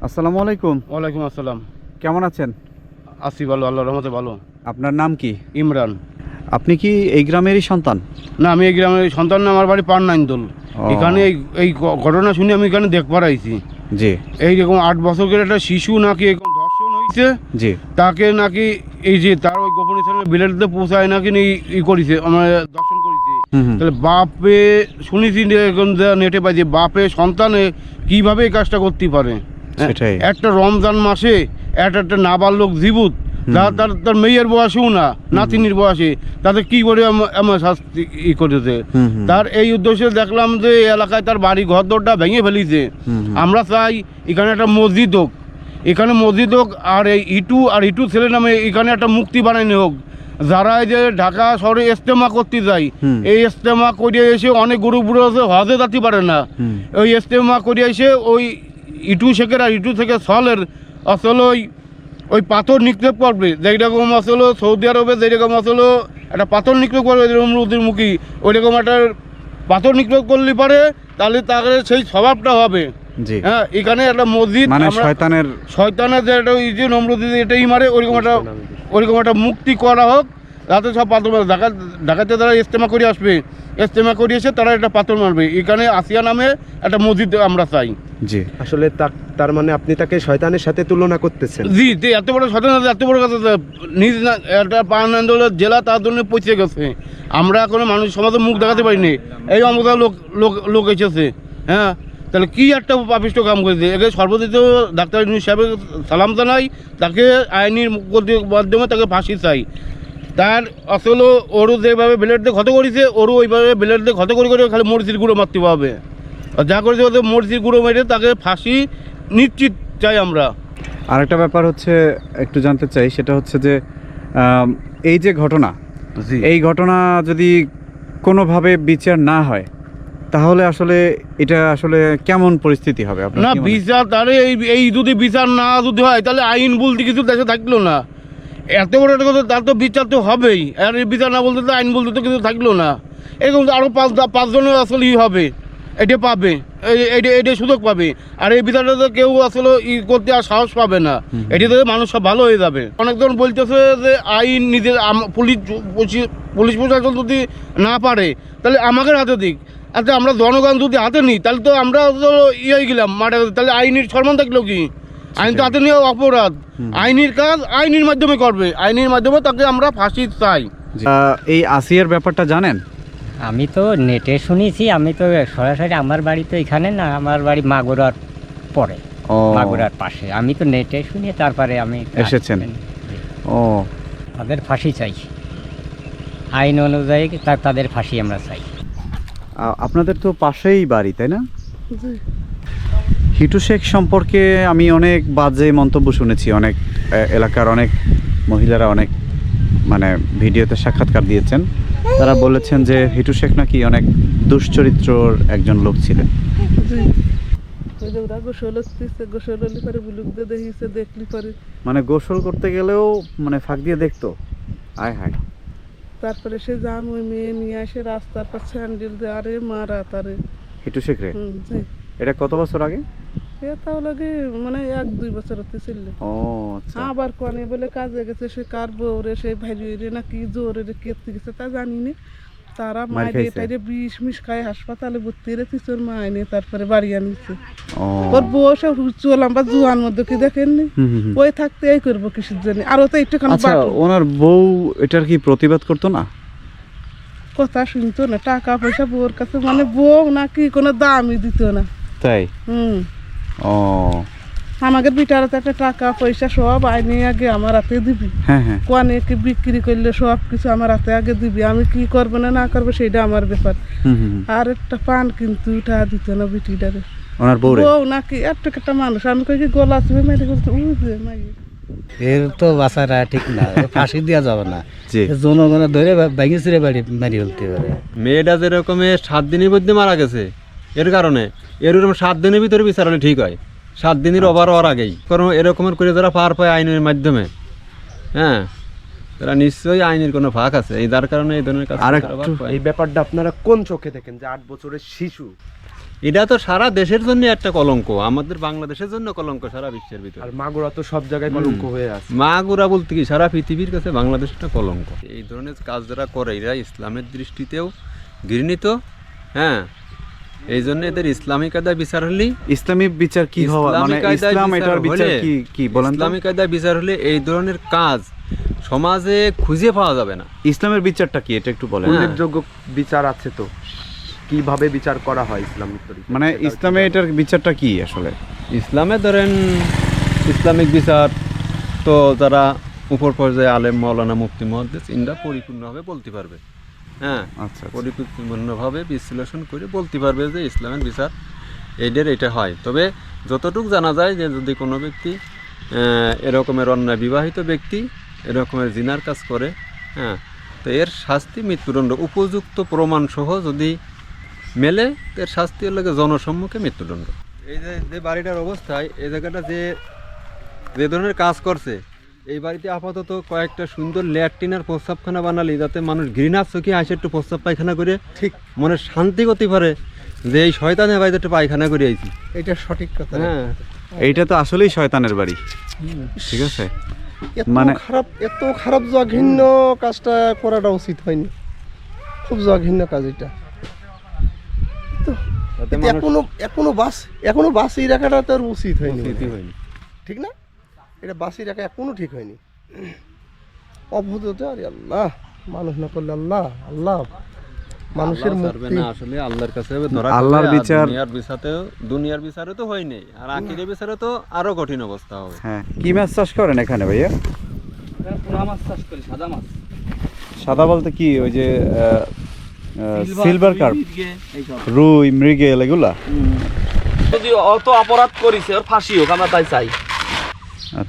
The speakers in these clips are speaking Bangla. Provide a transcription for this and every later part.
আসসালামু আলাইকুম। ওয়ালাইকুম আসসালাম। কেমন আছেন? আসি ভালো আল্লাহ রহমতে ভালো। আপনার নাম কি? ইমরান। আপনি কি এই গ্রামেরই সন্তান? না আমি এই গ্রামের সন্তান না আমার বাড়ি পান নাইন্দোল এখানে এই এই ঘটনা শুনে আমি এখানে দেখবার আইছি জি। এইরকম আট বছরের একটা শিশু নাকি এরকম ধর্ষণ হয়েছে জি। তাকে নাকি এই যে তার ওই গোপন স্থানে বিলেটতে পৌঁছায় নাকি নি- ই করেছে আমার দর্শন করেছে। তাহলে বাপে শুনেছি যে এখন যা নেটে পাইছে বাপে সন্তানে কীভাবে এই কাজটা করতে পারে? সেটাই। একটা রমজান মাসে একটা একটা নাবালক জীবুত। তার তার মেয়ের বয়সেও না নাতিনির বয়সে। তাদের কি করে এমন শাস্তি ই করেছে। তার এই উদ্দেশ্যে দেখলাম যে এলাকায় তার বাড়ি ঘর দরটা ভেঙে ফেলিছে। আমরা চাই এখানে একটা মসজিদ হোক। এখানে মসজিদ হোক আর এই ইটু আর ইটু ছেলে নামে এখানে একটা মুক্তি বানানো হোক। যারা এই যে ঢাকা শহরে ইস্তেমা করতে যায় এই ইস্তেমা করিয়ে এসে অনেক গরু বুড়ো আছে হজে যাতে পারে না। ওই ইস্তেমা করিয়ে এসে ওই ইটু শেখের আর ইটু থেকে সলের আসলে ওই ওই পাথর নিক্ষেপ করবে। যেরকম আসলে সৌদি আরবে যেরকম আসলে একটা পাথর নিক্ষেপ করবে যেরকম নদীর মুখী ওইরকম একটা পাথর নিক্ষেপ করলে পারে তাহলে তাহলে সেই স্বভাবটা হবে। জি। হ্যাঁ এখানে একটা মসজিদ মানে শয়তানের শয়তানের যে একটা এই যে নমরুদি এটাই মারে ওইরকম একটা ওইরকম একটা মুক্তি করা হোক। যাতে সব পাথর মারবে। ঢাকা ঢাকাতে তারা ইস্তেমা করে আসবে। ইস্তেমা করে এসে তারা একটা পাথর মারবে। এখানে আসিয়া নামে একটা মসজিদ আমরা চাই। জি। আসলে তার মানে আপনি তাকে শয়তানের সাথে তুলনা করতেছেন। জি যে এত বড় শয়তান এত বড় কথা নিজ একটা পানান্দোলন জেলা তার জন্য পৌঁছে গেছে। আমরা এখনও মানুষ সমাজে মুখ দেখাতে পারিনি। এই অমুকা লোক লোক লোক এসেছে। হ্যাঁ? তাহলে কি একটা পাপিষ্ট কাম করেছে? একে সর্বদিত ডাক্তার সাহেবের সালাম জানাই তাকে আইনির মধ্য- মাধ্যমে তাকে ফাঁসি চাই। তার আসলে ওরও যেভাবে ব্লেড দিয়ে ক্ষত করেছে ওরও ওইভাবে ব্লেড দিয়ে ক্ষত করে করে খালি মরিচির গুঁড়ো মারতে পারবে। আর যা করেছে ওদের মরিচির গুঁড়ো মেরে তাকে ফাঁসি নিশ্চিত চাই আমরা। আরেকটা ব্যাপার হচ্ছে একটু জানতে চাই সেটা হচ্ছে যে এই যে ঘটনা এই ঘটনা যদি কোনোভাবে বিচার না হয় তাহলে আসলে এটা আসলে কেমন পরিস্থিতি হবে? না? বিচার তাহলে এই এই যদি বিচার না যদি হয় তাহলে আইন বলতে কিছু দেশে থাকল না। এত বড় একটা কথা তার তো বিচার তো হবেই। আর এই বিচার না বলতে তো আইন বলতে তো কিছু থাকল না। এরকম তো আরও পাঁচ পাঁচজনের আসলে ই হবে এটা পাবে এই- এইটা এটা সুযোগ পাবে। আর এই বিচারটা তো কেউ আসলে ই করতে আর সাহস পাবে না। এটা এটাতে মানুষ সব ভালো হয়ে যাবে। অনেকজন বলতেছে যে আইন নিজের পুলিশ পুলিশ- প্রশাসন যদি না পারে তাহলে আমাকে হাতে দিক। আচ্ছা আমরা জনগণ যদি হাতে নিই তাহলে তো আমরা তো ইয়ে গেলাম মাঠে তাহলে আইনের সম্মান থাকল কি? আইন তো হাতে অপরাধ। আইনের কাজ আইনের মাধ্যমে করবে। আইনের মাধ্যমে তাকে আমরা ফাঁসি চাই। এই আসিয়ার ব্যাপারটা জানেন? আমি তো নেটে শুনেছি আমি তো সরাসরি আমার বাড়ি তো এখানে না আমার বাড়ি মাগুরার পরে মাগুরার পাশে। আমি তো নেটে শুনি তারপরে আমি এসেছেন। ও। তাদের ফাঁসি চাই। আইন অনুযায়ী তাদের ফাঁসি আমরা চাই। আপনাদের তো পাশেই বাড়ি তাই না? হিটু শেখ সম্পর্কে আমি অনেক বাজে মন্তব্য শুনেছি অনেক এলাকার অনেক মহিলারা অনেক মানে ভিডিওতে সাক্ষাৎকার দিয়েছেন। তারা বলেছেন যে হিটু শেখ নাকি অনেক দুশ্চরিত্রর একজন লোক ছিলেন। মানে গোসল করতে গেলেও মানে ফাঁক দিয়ে দেখতো। আয় হায়। তারপরে সে জাম ওই মেয়ে নিয়ে আসে রাস্তার পাশে স্যান্ডেল দিয়ে আরে মারা তারে। হিটু শেখ রে? এটা কত বছর আগে? এ তাও লাগে মানে এক দুই বছর হতে ছিল। ও আচ্ছা। আবার কনে বলে কাজে গেছে সে কার বউরে ভাইরে রে না কি জোরে রে কেটে গেছে তা জানি না। তারা মায়ের? বিষ খায় হাসপাতালে ভর্তি মা এনে তারপরে বাড়ি আনিছে। ওর বউ সব চলাম বা জুয়ান মধ্যে কি দেখেননি। ওই থাকতে এই করব কিসের জন্য? আর ও তো একটুখানি আচ্ছা। ওনার বউ এটার কি প্রতিবাদ করতো না? কথা শুনতো না টাকা পয়সা বউর কাছে মানে বউ নাকি কোনো দামই দিত না। তাই? হুম। ও। আমাদের বিটার একটা টাকা পয়সা সব আইনে আগে আমার হাতে দিবি। হ্যাঁ হ্যাঁ। কোয়ানেকে বিক্রি করলে সব কিছু আমার হাতে আগে দিবি। আমি কি করব না না করব সেটা আমার ব্যাপার। হুম হুম হুম। আর একটা পান কিন্তু উঠা দিত না বিটিটারে। ওনার বউরে? বউ নাকি একটা একটা মানুষ। আমি কই কি গলা আসবে মেরে করতে উই যে মাই এর তো বাঁচারা ঠিক না ফাঁসি দেওয়া যাবে না। জি। এ জনগণের ধরে ভেঙে চিরে বাড়ি মারি ফেলতে পারে। মেয়েটা যেরকম সাত দিনের মধ্যে মারা গেছে এর কারণে এরকম সাত দিনের ভিতরে বিচার হলে ঠিক হয়। সাত দিনের ওভার হওয়ার আগেই। কারণ এরকমের করে যারা পার পায় আইনের মাধ্যমে। হ্যাঁ? তারা নিশ্চয়ই আইনের কোনো ফাঁক আছে। এই যার কারণে এই ধরনের কাজ। এই ব্যাপারটা আপনারা কোন চোখে দেখেন যে আট বছরের শিশু? এটা তো সারা দেশের জন্য একটা কলঙ্ক। আমাদের বাংলাদেশের জন্য কলঙ্ক সারা বিশ্বের ভিতরে। আর মাগুরা তো সব জায়গায় কলঙ্ক হয়ে আছে। মাগুরা বলতে কি সারা পৃথিবীর কাছে বাংলাদেশ একটা কলঙ্ক। এই ধরনের কাজ যারা করে এরা ইসলামের দৃষ্টিতেও ঘৃণিত। হ্যাঁ? এই জন্য এদের ইসলামী কায়দায় বিচার হলে ইসলামী বিচার কি হওয়া? ইসলামী মানে কায়দায় ইসলাম বিচার এটার বিচার হলে- কি কি বলেন ইসলামী কায়দায় বিচার হলে এই ধরনের কাজ সমাজে খুঁজে পাওয়া যাবে না। ইসলামের বিচারটা কি? এটা একটু বলেন। হ্যাঁ। উল্লেখযোগ্য বিচার আছে তো। কীভাবে বিচার করা হয় ইসলামিক মানে ইসলামে এটার বিচারটা কি আসলে? ইসলামে ধরেন ইসলামিক বিচার তো যারা উপর পর্যায়ে আলেম মৌলানা মুফতি মহাদ্দেশ ইনরা পরিপূর্ণভাবে বলতে পারবে। হ্যাঁ আচ্ছা আচ্ছা। পরিপূর্ণভাবে বিশ্লেষণ করে বলতে পারবে যে ইসলামের বিচার এইদের এটা হয় তবে যতটুকু জানা যায় যে যদি কোনো ব্যক্তি এরকমের অন্যায় বিবাহিত ব্যক্তি এরকমের জিনার কাজ করে হ্যাঁ তো এর শাস্তি মৃত্যুদণ্ড উপযুক্ত প্রমাণ সহ যদি মেলে এর শাস্তি হলো গিয়ে জনসম্মুখে মৃত্যুদণ্ড এই যে যে বাড়িটার অবস্থায় এই জায়গাটা যে যে ধরনের কাজ করছে এই বাড়িতে আপাতত কয়েকটা সুন্দর ল্যাট্রিন আর প্রস্রাবখানা বানালি যাতে মানুষ ঘৃণার চোখে আসে একটু প্রস্রাব পায়খানা করে ঠিক মনে শান্তি করতে পারে যে এই শয়তানের বাড়িতে একটু পায়খানা করে আইছি। এটা সঠিক কথা। হ্যাঁ। এইটা তো আসলেই শয়তানের বাড়ি। ঠিক আছে? মানে- খারাপ এত খারাপ জঘন্য কাজটা করাটা উচিত হয়নি। খুব জঘন্য কাজ এটা। এখনও এখনও বাস এখনও বাসি রাখাটা তোর উচিত হয়নি। হয়নি। ঠিক না? এটা বাসি রাখা এখনও ঠিক হয়নি। অভূত তো আরে আল্লাহ মানুষ না করলে আল্লাহ আল্লাহ। মানুষের মুক্তি। আসলে আল্লাহর কাছে আল্লাহর বিচার- দুনিয়ার বিচারেও দুনিয়ার বিচারে তো হয়নি আর আখিরের বিচারে তো আরও কঠিন অবস্থা হবে। হ্যাঁ কি মাছ চাষ করেন এখানে ভাইয়া? সাদা বলতে কি ওই যে সিলভার কার্প রুই মৃগেল এগুলা? যদি অত অপরাধ করিছে ওর ফাঁসি হোক আমরা তাই চাই।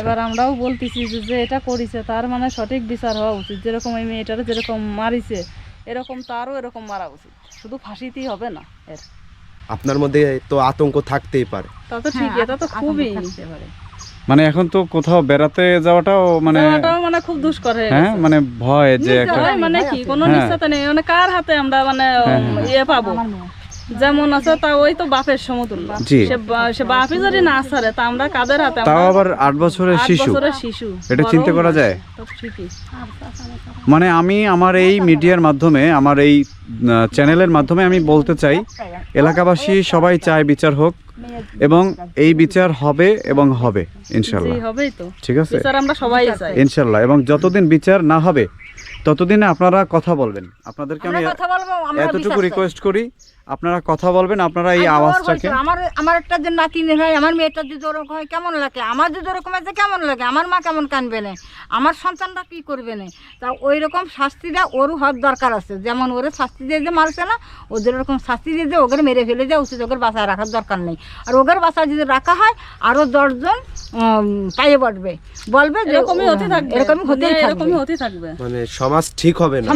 এবার আমরাও বলতেছি যে এটা করেছে তার মানে সঠিক বিচার হওয়া উচিত। যেরকম এই মেয়েটার যেরকম মারিছে এরকম তারও এরকম মারা উচিত। শুধু ফাঁসিতেই হবে না এর। আপনার মধ্যে তো আতঙ্ক থাকতেই পারে। তা তো ঠিক এটা তো খুবই মানে এখন তো কোথাও বেড়াতে যাওয়াটাও মানে যাওয়াটাও মানে খুব দুষ্কর হয়ে হ্যাঁ মানে ভয় যে একটা মানে কি? কোনো হ্যাঁ। নিশ্চয়তা নেই। মানে কার হাতে আমরা মানে হ্যাঁ, হ্যাঁ। ইয়ে পাবো? যেমন আছে তা ওই তো বাপের সমতুল্য। সে বাপই যদি না ছাড়ে তা আমরা কাদের হাতে? তাও আবার আট বছরের শিশু। শিশু। এটা চিন্তা করা যায়? মানে আমি আমার এই মিডিয়ার মাধ্যমে আমার এই চ্যানেলের মাধ্যমে আমি বলতে চাই এলাকাবাসী সবাই চায় বিচার হোক এবং এই বিচার হবে এবং হবে ইনশাল্লাহ। ঠিক আছে? আমরা সবাই চাই। ইনশাল্লাহ এবং যতদিন বিচার না হবে ততদিনে আপনারা কথা বলবেন। আপনাদেরকে আমি কথা বলব আমরা এতটুকু রিকোয়েস্ট করি আপনারা কথা বলবেন আপনারা এই আওয়াজটাকে আমার আমার একটা যে নাতি হয় আমার মেয়েটা যদি ওরকম হয় কেমন লাগে? আমার যদি ওরকম আছে কেমন লাগে? আমার মা কেমন কানবে না? আমার সন্তানরা কি করবে না? তা ওই রকম শাস্তিটা ওরও হওয়ার দরকার আছে। যেমন ওরে শাস্তি দিয়ে যে মারছে না ওদের ওরকম শাস্তি দিয়ে যে ওদের মেরে ফেলে দেওয়া উচিত ওদের বাসায় রাখার দরকার নেই। আর ওদের বাসায় যদি রাখা হয় আরও দশজন পায়ে বসবে। বলবে যে এরকমই হতে থাকবে। এরকমই থাকবে। এরকমই হতে থাকবে। মানে সমাজ ঠিক হবে না?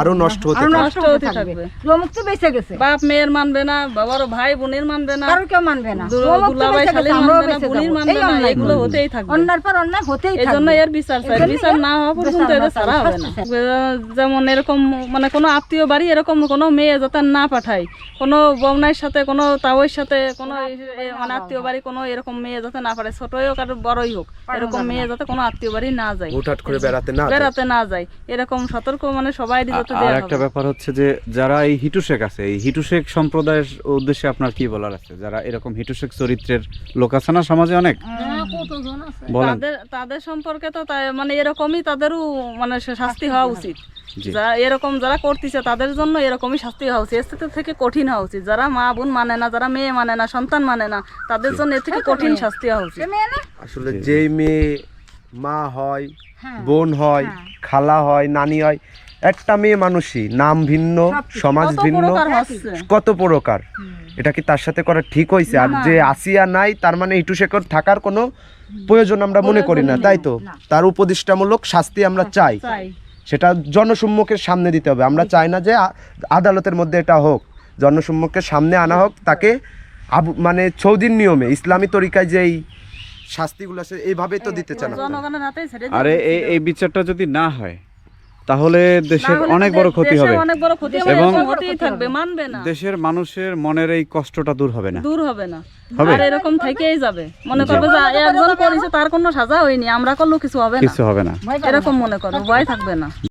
আরও নষ্ট হতে আরও থাকবে। নষ্ট হতে থাকবে। লোমুখ তো বেঁচে গেছে। বাপ মেয়ের মানবে না বাবার ভাই বোনের মানবে না কারও কেউ মানবে না। দুলাভাই শালীর মানবে না, বেঁচে মানবে না, এগুলো হতেই থাকবে। অন্যার পর অন্যায় হতেই থাকবে। এর বিচার চাই। বিচার না হওয়া পর্যন্ত ছাড়া চাই, হবে না। যেমন এরকম মানে কোনো আত্মীয় বাড়ি এরকম কোনো মেয়ে যাতে না পাঠায় কোনো বৌনার সাথে কোনো তাওয়ের সাথে কোনো মানে আত্মীয় বাড়ি কোনো এরকম মেয়ে যাতে না পাঠায় ছোটই হোক আর বড়ই হোক এরকম মেয়ে যাতে কোনো আত্মীয় বাড়ি না যায়। হুটহাট করে বেড়াতে না যায়। বেড়াতে না যায়। এরকম সতর্ক মানে সবাই যাতে আর দেওয়া একটা ব্যাপার হচ্ছে যে যারা এই হিটুশেক আছে এই হিটুশেক সম্প্রদায়ের উদ্দেশ্যে আপনার কি বলার আছে? যারা এরকম হিটুশেক চরিত্রের লোক আছে না সমাজে অনেক? বলেন। তাদের তাদের সম্পর্কে তো তাই মানে এরকমই তাদেরও মানে শাস্তি হওয়া উচিত। যারা এরকম যারা করতেছে তাদের জন্য এরকমই শাস্তি হওয়া উচিত। এর থেকে- থেকে কঠিন হওয়া উচিত। যারা মা বোন মানে না যারা মেয়ে মানে না সন্তান মানে না তাদের জন্য এর থেকে কঠিন শাস্তি হওয়া উচিত। আসলে যেই মেয়ে মা হয় বোন হয়। খালা হয় নানি হয় একটা মেয়ে মানুষই নাম ভিন্ন সমাজ ভিন্ন কত প্রকার। এটা কি তার সাথে করা ঠিক হয়েছে? আর যে আসিয়া নাই তার মানে ইটু শেখর থাকার কোনো প্রয়োজন আমরা মনে করি না তাই তো? তার উপদেষ্টামূলক শাস্তি আমরা চাই। চাই। সেটা জনসম্মুখের সামনে দিতে হবে। আমরা চাই না যে আদালতের মধ্যে এটা হোক। জনসম্মুখের সামনে আনা হোক তাকে আবু মানে সৌদির নিয়মে ইসলামী তরিকায় যেই শাস্তিগুলো আছে এইভাবেই তো দিতে চান আরে এই বিচারটা যদি না হয় তাহলে দেশের অনেক বড় ক্ষতি হবে। এবং- এরকম হতেই থাকবে মানবে না। দেশের মানুষের মনের এই কষ্টটা দূর হবে না। দূর হবে না। হবে? এরকম থেকেই যাবে। মনে করবে যে একজন করেছে তার কোনো সাজা হয়নি আমরা করলেও কিছু হবে না। কিছু হবে না। এরকম মনে করো ভয় থাকবে না।